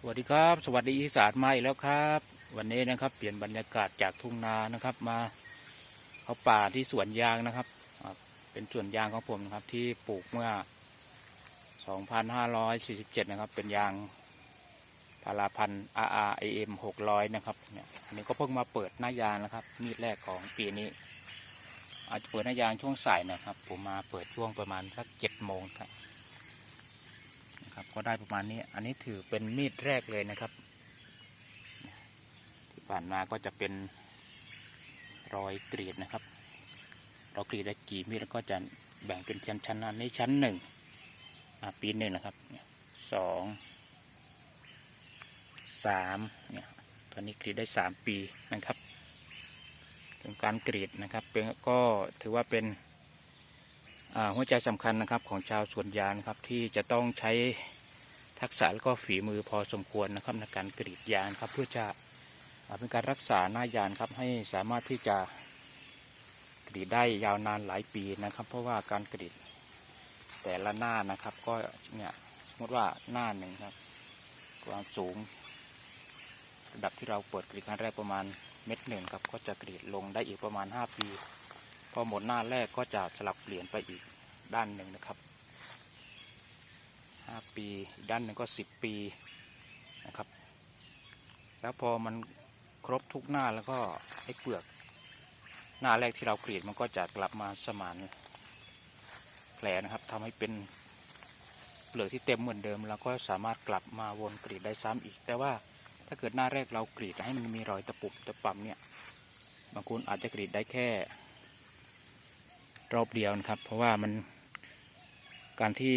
สวัสดีครับ สวัสดีอีสานมาอีกแล้วครับ วันนี้นะครับ เปลี่ยนบรรยากาศจากทุ่งนานะครับ มาเขาป่าที่สวนยางนะครับ เป็นสวนยางของผมนะครับ ที่ปลูกเมื่อ 2547 นะครับ เป็นยางพาราพันธุ์ RRAM 600 นะครับเนี่ยอันนี้ก็เพิ่งมาเปิดหน้ายางนะครับ มีดแรกของปีนี้ อาจจะเปิดหน้ายางช่วงสายนะครับ ผมมาเปิดช่วงประมาณสักเจ็ดโมงครับ นะครับ ก็ได้ประมาณนี้ อันนี้ถือเป็นมีดแรกเลยนะครับ ที่ผ่านมาก็จะเป็นรอยกรีดนะครับเรากรีดได้กี่มีดแล้วก็จะแบ่งเป็นชั้นชั้นอันนี้ชั้นหนึ่งปีหนึ่งนะครับสองสามเนี่ยตอนนี้กรีดได้สามปีนะครับเป็นการกรีดนะครับเป็นก็ถือว่าเป็น หัวใจสำคัญนะครับของชาวสวนยางนครับที่จะต้องใช้ทักษะและก็ฝีมือพอสมควรนะครับในการกรีดยางครับเพื่อจะเป็นการรักษาหน้ายางครับให้สามารถที่จะกรีดได้ยาวนานหลายปีนะครับ เพราะว่าการกรีดแต่ละหน้านะครับ ก็เนี่ยสมมติว่าหน้าหนึ่งครับ ความสูง ระดับที่เราเปิดกรีดครั้งแรกประมาณเม็ดหนึ่งครับก็จะกรีดลงได้อีกประมาณ 5 ปี พอหมดหน้าแรกก็จะสลับเปลี่ยนไปอีกด้านหนึ่งนะครับห้าปีด้านหนึ่งก็สิบปีนะครับ แล้วพอมันครบทุกหน้าแล้วก็ไอ้เปลือก หน้าแรกที่เรากรีดมันก็จะกลับมาสมานแผลนะครับทำให้เป็นเปลือกที่เต็มเหมือนเดิม แล้วก็สามารถกลับมาวนกรีดได้ซ้ำอีก แต่ว่าถ้าเกิดหน้าแรกเรากรีดให้มันมีรอยตะปุบตะปำเนี่ยบางคนอาจจะกรีดได้แค่ รอบเดียวนะครับ เพราะว่ามันการที่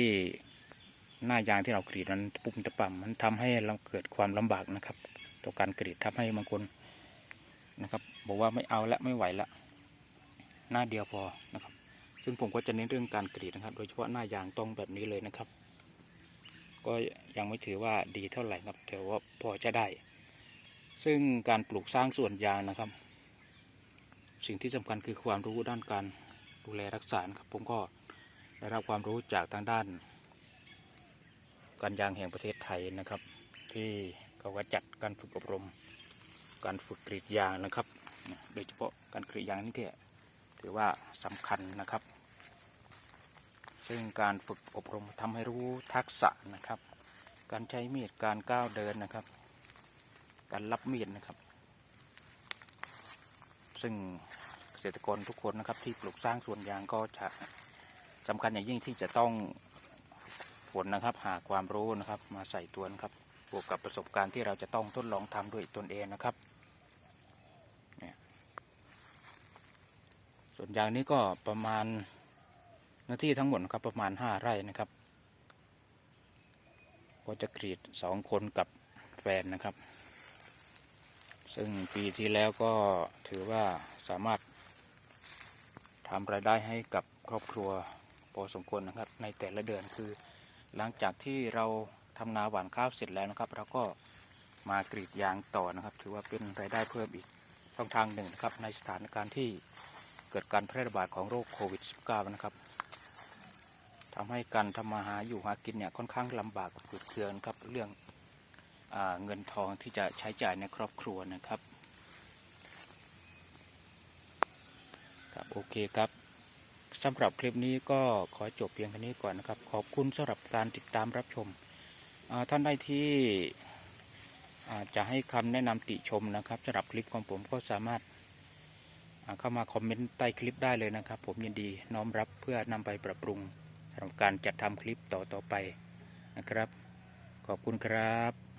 หน้ายางที่เรากรีดมันปุ่มตะป่ำมันทำให้เราเกิดความลำบากนะครับต่อการกรีดทำให้บางคนนะครับบอกว่าไม่เอาละไม่ไหวละหน้าเดียวพอนะครับ ซึ่งผมก็จะเน้นเรื่องการกรีดนะครับ โดยเฉพาะหน้ายางตรงแบบนี้เลยนะครับ ก็ยังไม่ถือว่าดีเท่าไหร่ครับแต่ว่าพอจะได้ ซึ่งการปลูกสร้างสวนยางนะครับ สิ่งที่สำคัญคือความรู้ด้านการ ดูแลรักษาครับผมก็ได้รับความรู้จากทางด้าน การยางแห่งประเทศไทยนะครับ ที่เขาก็จัดการฝึกอบรม การฝึกกรีดยางนะครับ โดยเฉพาะการกรีดยางนี่ที่ถือว่าสำคัญนะครับ ซึ่งการฝึกอบรมทำให้รู้ทักษะนะครับ การใช้มีดการก้าวเดินนะครับ การรับมีดนะครับ ซึ่ง ษตรกรทุกคนนะครับ ที่ปลูกสร้างสวนยางก็จะสำคัญอย่างยิ่งที่จะต้องฝนนะครับ หาความรู้นะครับ มาใส่ตัวนะครับบวกกับประสบการณ์ที่เราจะต้องทดลองทำด้วยตนเองนะครับเนี่ยสวนยางนี้ก็ประมาณเนื้อที่ทั้งหมดนะครับประมาณ 5 ไร่นะครับ ก็จะกรีดสองคนกับแฟนนะครับ ซึ่งปีที่แล้วก็ถือว่าสามารถ ทำรายได้ให้กับครอบครัวพอสมควรนะครับ ในแต่ละเดือนคือ หลังจากที่เราทำนาหว่านข้าวเสร็จแล้วนะครับเราก็มากรีดยางต่อนะครับ ถือว่าเป็นรายได้เพิ่มอีกช่องทางหนึ่งนะครับ ในสถานการณ์ที่เกิดการแพร่ระบาดของโรคโควิด -19 นะครับทำให้การทำมาหาอยู่หากินเนี่ยค่อนข้างลำบากขุดเคืองครับเรื่องอเงินทองที่จะใช้จ่ายในครอบครัวนะครับ ครับ โอเคครับสำหรับคลิปนี้ก็ขอจบเพียงแค่นี้ก่อนนะครับ ขอบคุณสำหรับการติดตามรับชม ท่านใดที่จะให้คำแนะนำติชมนะครับสำหรับคลิปของผมก็สามารถาเข้ามาคอมเมนต์ใต้คลิปได้เลยนะครับ ผมยินดีน้อมรับเพื่อนำไปปรับปรุงสำหรับการจัดทำคลิปต่อๆไปนะครับ ขอบคุณครับ